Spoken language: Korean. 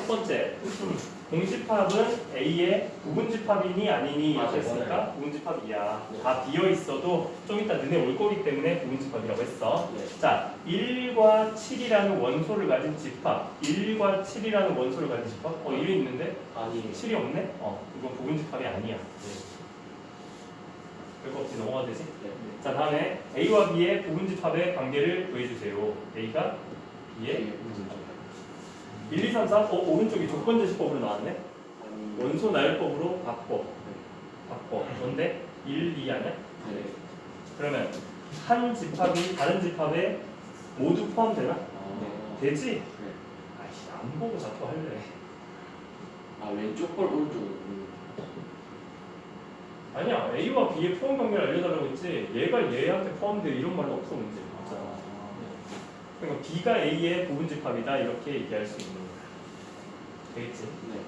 첫 번째 공집합은 A의 부분집합이니 아니니 맞아요. 했으니까 부분집합이야. 네. 다 비어 있어도 좀 이따 눈에 올 거기 때문에 부분집합이라고 했어. 네. 자, 1과 7이라는 원소를 가진 집합. 1과 7이라는 원소를 가진 집합. 어, 1이 있는데 아니 7이 없네? 어, 이건 부분집합이 아니야. 별거 없이 넘어가 되지? 네. 자, 다음에 A와 B의 부분집합의 관계를 구해주세요. A가 B의 예. 무슨 1, 2, 3, 4. 어, 오른쪽이 조건제시법으로 나왔네? 원소 나열법으로 바꿔. 바꿔. 그런데 1, 2 아니야? 네. 그러면 한 집합이 다른 집합에 모두 포함되나? 아, 되지? 네. 아이씨, 안 보고 자꾸 할래. 아 왼쪽 걸 오른쪽으로 보는 아니야, A와 B의 포함 관계를 알려달라고 했지. 얘가 얘한테 포함돼 이런 말은 없어, 문제. 없잖아. B가 A의 부분 집합이다 이렇게 얘기할 수 있는 거야. 되겠지? 네.